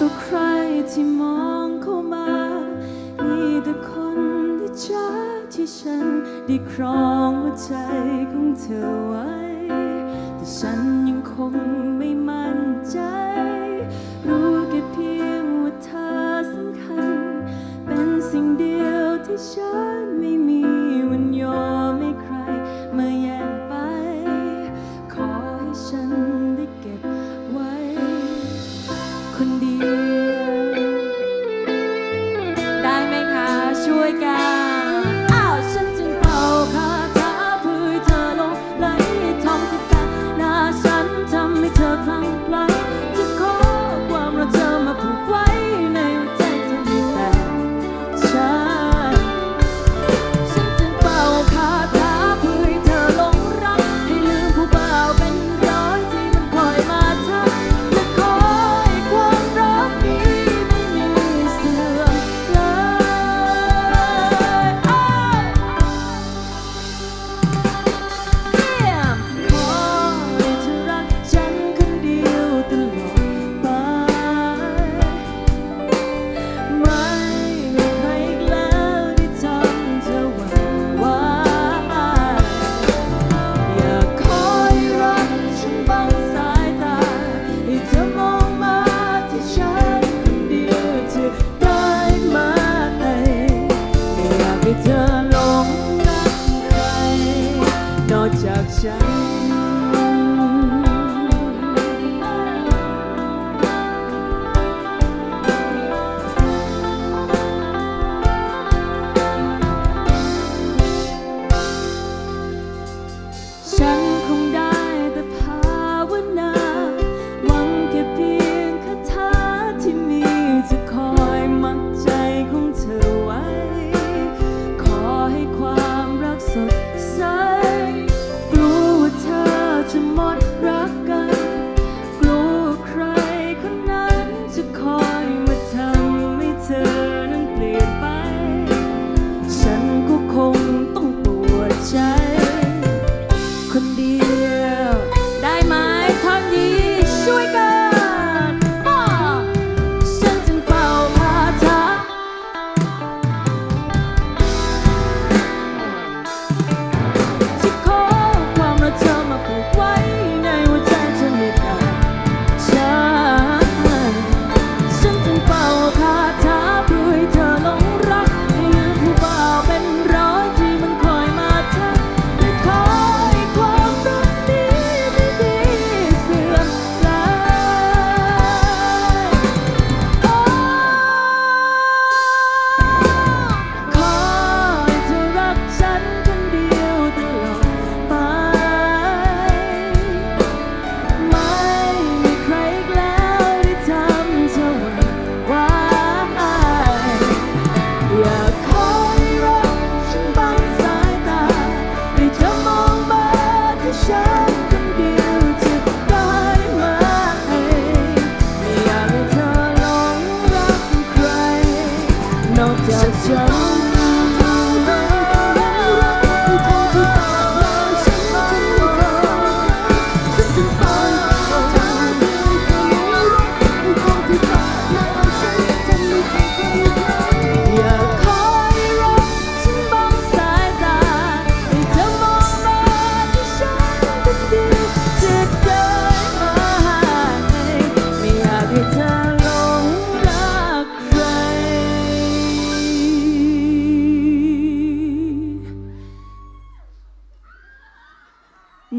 ตัวใครที่มองเข้ามา มีแต่คนที่จัที่ฉันได้ครองหัวใจของเธอไว้ แต่ฉันยังคงไม่มั่นใจ รู้แค่เพียงว่าเธอสำคัญ เป็นสิ่งเดียวที่ฉันไม่มี ya.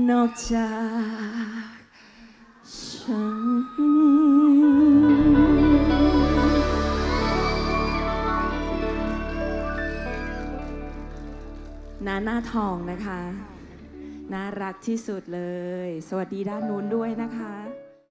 นอกจากฉันน้าหน้าทองนะคะ น่ารักที่สุดเลย สวัสดีด้านนู้นด้วยนะคะ